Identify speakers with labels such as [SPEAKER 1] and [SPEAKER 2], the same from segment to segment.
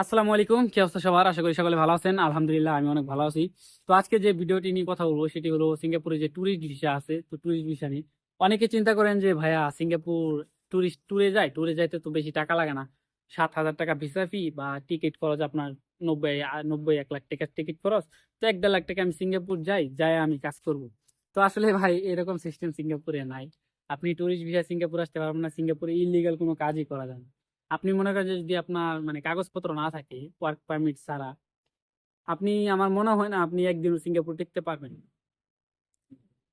[SPEAKER 1] আসসালামু আলাইকুম, কি অবস্থা সবার? আশা করি সকলে ভালো আছেন। আলহামদুলিল্লাহ, আমি অনেক ভালো আছি। তো আজকে যে ভিডিওটি নিয়ে কথা বলব, সেটি হলো সিঙ্গাপুরে যে ট্যুরিস্ট ভিসা আছে, তো ট্যুরিস্ট ভিসা নিয়ে। অনেকে চিন্তা করেন যে, ভাইয়া, সিঙ্গাপুর ট্যুরিস্ট ট্যুরে যায়? ট্যুরে যাইতে তো বেশি টাকা লাগে না। সাত হাজার টাকা ভিসা ফি বা টিকিট খরচ আপনার নব্বই নব্বই, এক লাখ টাকার টিকিট খরচ। তো এক দেড় লাখ টাকা আমি সিঙ্গাপুর যাই যাই আমি কাজ করব। তো আসলে ভাই, এরকম সিস্টেম সিঙ্গাপুরে নাই। আপনি ট্যুরিস্ট ভিসা সিঙ্গাপুর আসতে পারবেন না, সিঙ্গাপুরে ইলিগাল কোনো কাজই করা যায় না। আপনি মনে করেন যদি আপনার মানে কাগজপত্র না থাকে ওয়ার্ক পারমিট ছাড়া, আপনি, আমার মনে হয় না আপনি একদিন সিঙ্গাপুর টিকতে পারবেন।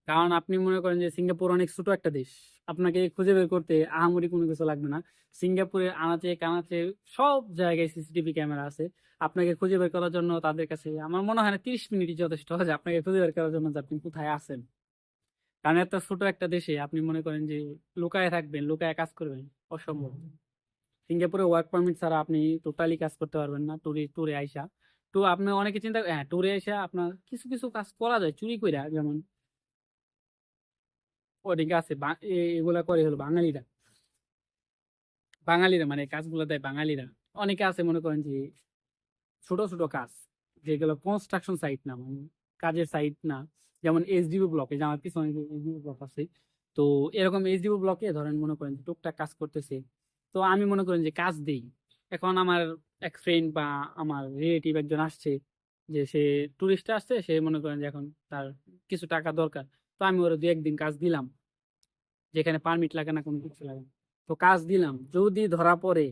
[SPEAKER 1] কারণ আপনি মনে করেন যে সিঙ্গাপুর অনেক ছোট একটা দেশ। আপনাকে খুঁজে বের করতে আহামরি কোনো কিছু লাগবে না। সিঙ্গাপুরে আনাচে কানাচে সব জায়গায় সিসিটিভি ক্যামেরা আছে। আপনাকে খুঁজে বের করার জন্য তাদের কাছে, আমার মনে হয় না তিরিশ মিনিটই যথেষ্ট যে আপনাকে খুঁজে বের করার জন্য যে আপনি কোথায় আছেন। কারণ এত ছোট একটা দেশে আপনি মনে করেন যে লুকায় থাকবেন, লুকায় কাজ করবেন, অসম্ভব। সিঙ্গাপুরে ওয়ার্ক পারমিট ছাড়া আপনি টোটালি কাজ করতে পারবেন না ট্যুরে ট্যুরে আইসা। তো আপনি অনেকে চিন্তা হ্যাঁ ট্যুরে আইসা আপনার কিছু কিছু কাজ করা যায়, চুরি কইরা, যেমন ওদিকে আছে এগুলা করে হলো বাঙালিরা। বাঙালিরা মানে কাজগুলো দেয় বাঙালিরা। অনেকে আছে মনে করেন যে ছোট ছোট কাজ, যেগুলো কনস্ট্রাকশন সাইট না মানে কাজের সাইট না। যেমন এইচডিবি ব্লকে যে আমার পিছনে এইচডিবি ব্লক আছে। তো এরকম এইচডিবি ব্লকে ধরেন মনে করেন টুকটাক কাজ করতেছে। তো আমি মনে করেন যে কাজ দেই। এখন আমার এক ফ্রেন্ড বা আমার রিলেটিভ একজন আসছে যে সে টুরিস্ট আসছে, সে মনে করেন যে এখন তার কিছু টাকা দরকার। তো আমি ওরা দু একদিন কাজ দিলাম। যেখানে পারমিট লাগে না কোনো কিছু লাগে তো কাজ দিলাম। যদি ধরা পড়ে,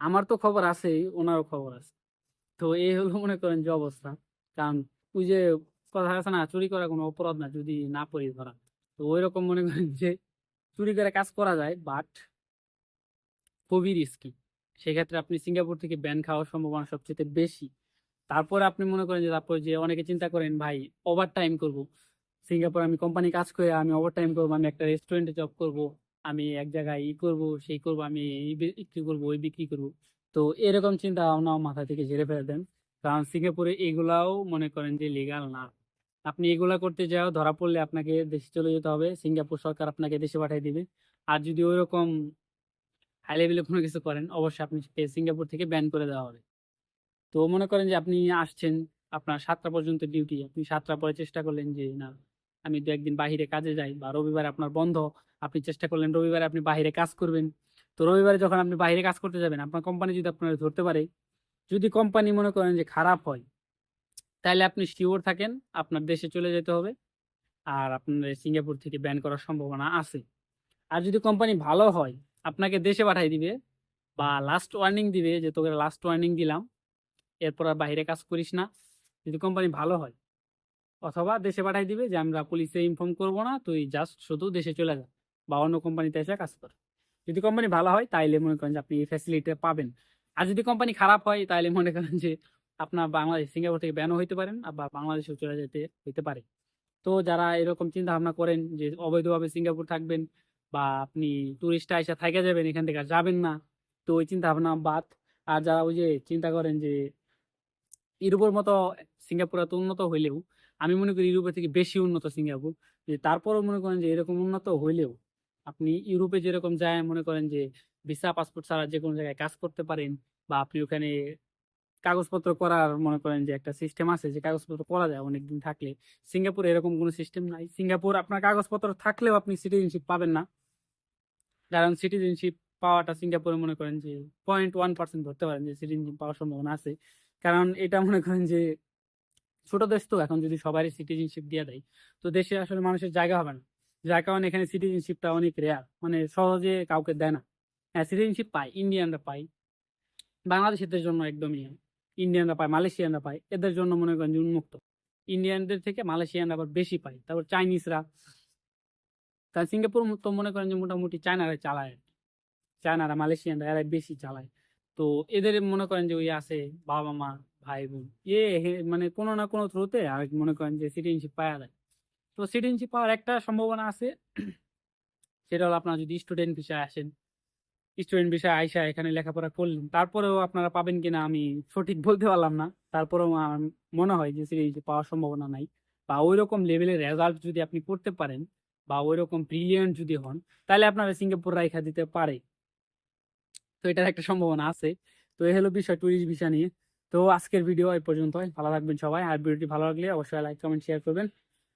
[SPEAKER 1] আমার তো খবর আছেই, ওনারও খবর আছে। তো এই হলো মনে করেন যে অবস্থা। কারণ ওই যে কথা আছে না, চুরি করা কোনো অপরাধ না, যদি না পড়ি ধরা। তো ওই রকম মনে করেন যে চুরি করে কাজ করা যায় বাট খুবই রিস্কি সেক্ষেত্রে আপনি সিঙ্গাপুর থেকে ব্যান খাওয়ার সম্ভাবনা সবচেয়ে বেশি। তারপর আপনি মনে করেন যে, তারপর যে অনেকে চিন্তা করেন, ভাই ওভার টাইম করব। সিঙ্গাপুর আমি কোম্পানি কাজ করে আমি ওভার টাইম করব, আমি একটা রেস্টুরেন্টে জব করব, আমি এক জায়গায় ই করব, সেই করব, আমি এই বিক্রি করব, ওই বিক্রি করব। তো এরকম চিন্তা ভাবনা মাথা থেকে ঝেড়ে ফেলে দেন। কারণ সিঙ্গাপুরে এগুলাও মনে করেন যে লিগাল না। আপনি এগুলা করতে যাও, ধরা পড়লে আপনাকে দেশে চলে যেতে হবে। সিঙ্গাপুর সরকার আপনাকে দেশে পাঠিয়ে দিবে। আর যদি ওইরকম হাই লেভেলে কোনো কিছু করেন, অবশ্যই আপনি সিঙ্গাপুর থেকে ব্যান করে দেওয়া হবে। তো মনে করেন যে আপনি আসছেন, আপনার সাতটা পর্যন্ত ডিউটি আপনি সাতটা পরে চেষ্টা করলেন যে, না, আমি দু একদিন বাহিরে কাজে যাই বা রবিবার আপনার বন্ধ, আপনি চেষ্টা করলেন রবিবারে আপনি বাইরে কাজ করবেন। তো রবিবারে যখন আপনি বাইরে কাজ করতে যাবেন, আপনার কোম্পানি যদি আপনার ধরতে পারে, যদি কোম্পানি মনে করেন যে খারাপ হয় তাহলে আপনি শিওর থাকেন আপনার দেশে চলে যেতে হবে আর আপনার সিঙ্গাপুর থেকে ব্যান করার সম্ভাবনা আছে। আর যদি কোম্পানি ভালো হয় আপনাকে দেশে পাঠিয়ে দিবে বা লাস্ট ওয়ার্নিং দিবে যে, তোকে লাস্ট ওয়ার্নিং দিলাম। এরপর আর বাইরে কাজ করিস না। যদি কোম্পানি ভালো হয়। অথবা দেশে পাঠিয়ে দিবে যে আমরা পুলিশে ইনফর্ম করব না। তুই জাস্ট শুধু দেশে চলে যা বা অন্য কোম্পানিতে এসে কাজ কর। যদি কোম্পানি ভালো হয়, তাইলে মনে করেন যে, আপনি এই ফ্যাসিলিটি পাবেন। আর যদি কোম্পানি খারাপ হয় তাহলে মনে করেন যে, আপনার বাংলাদেশ সিঙ্গাপুর থেকে ব্যানও হইতে পারেন আবার বাংলাদেশেও চলে যেতে হইতে পারে। তো যারা এরকম চিন্তা ভাবনা করেন যে, অবৈধভাবে সিঙ্গাপুর থাকবেন বা আপনি টুরিস্ট আইসা থাইকা যাবেন এখান থেকে যাবেন না। তো ওই চিন্তা ভাবনা বাদ। আর যারা ওই যে চিন্তা করেন যে ইউরোপের মতো সিঙ্গাপুর এত উন্নত হইলেও, আমি মনে করি ইউরোপের থেকে বেশি উন্নত সিঙ্গাপুর। যে তারপরও মনে করেন যে এরকম উন্নত হইলেও, আপনি ইউরোপে যেরকম যায় মনে করেন যে ভিসা পাসপোর্ট ছাড়া যে কোনো জায়গায় কাজ করতে পারেন বা আপনি ওখানে কাগজপত্র করার মনে করেন যে একটা সিস্টেম আছে, যে কাগজপত্র করা যায় অনেকদিন থাকলে। সিঙ্গাপুরে এরকম কোনো সিস্টেম নাই। সিঙ্গাপুর আপনার কাগজপত্র থাকলেও আপনি সিটিজেনশিপ পাবেন না। কারণ সিটিজেনশিপ পাওয়াটা সিঙ্গাপুরে মনে করেন যে পয়েন্ট ওয়ান পার্সেন্ট ধরতে পারেন যে সিটিজেনশিপ পাওয়ার সম্ভাবনা আছে। কারণ এটা মনে করেন যে ছোট দেশ তো, এখন যদি সবারই সিটিজেনশিপ দিয়ে দেয়, তো দেশে আসলে মানুষের জায়গা হবে না। যার কারণে এখানে সিটিজেনশিপটা অনেক রেয়ার মানে সহজে কাউকে দেয় না। হ্যাঁ সিটিজেনশিপ পায় ইন্ডিয়ানরা পায়, বাংলাদেশিদের জন্য একদমই ইন্ডিয়ানরা পায় মালয়েশিয়ানরা পায়, এদের জন্য মনে করেন যে উন্মুক্ত। ইন্ডিয়ানদের থেকে মালয়েশিয়ানরা আবার বেশি পায়, তারপর চাইনিজরা কারণ সিঙ্গাপুর তো মনে করেন যে মোটামুটি চায়নারা চালায়। চায়নারা, মালয়েশিয়ানরা এরা বেশি চালায়। তো এদের মনে করেন যে ওই আছে বাবা, মা ভাই বোন হে- মানে কোনো না কোনো থ্রুতে আর মনে করেন যে সিটিজেনশিপ পাওয়া যায়। তো সিটিজেনশিপ পাওয়ার একটা সম্ভাবনা আছে। সেটা হলো আপনারা যদি স্টুডেন্ট বিষয়ে আসেন, স্টুডেন্ট বিষয়ে আইসা এখানে লেখাপড়া করলেন, তারপরেও আপনারা পাবেন কিনা আমি সঠিক বলতে পারলাম না। তারপরেও মনে হয় যে সিটিজেনশিপ পাওয়ার সম্ভাবনা নাই। বা ওই রকম লেভেলের রেজাল্ট যদি আপনি করতে পারেন বা ওই রকম ব্রিলিয়েন্ট যদি হন, তাহলে আপনারা সিঙ্গাপুর রাইখা দিতে পারে। তো এটার একটা সম্ভাবনা আছে। তো এই হলো বিষয় ট্যুরিস্ট ভিসা নিয়ে। তো আজকের ভিডিও এই পর্যন্তই। ভালো থাকবেন সবাই। আর ভিডিওটি ভালো লাগলে অবশ্যই লাইক কমেন্ট শেয়ার করবেন।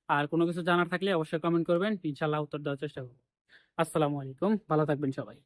[SPEAKER 1] আর কোনো কিছু জানার থাকলে অবশ্যই কমেন্ট করবেন। ইনশাল্লাহ উত্তর দেওয়ার চেষ্টা করব। আসসালামু আলাইকুম। ভালো থাকবেন সবাই।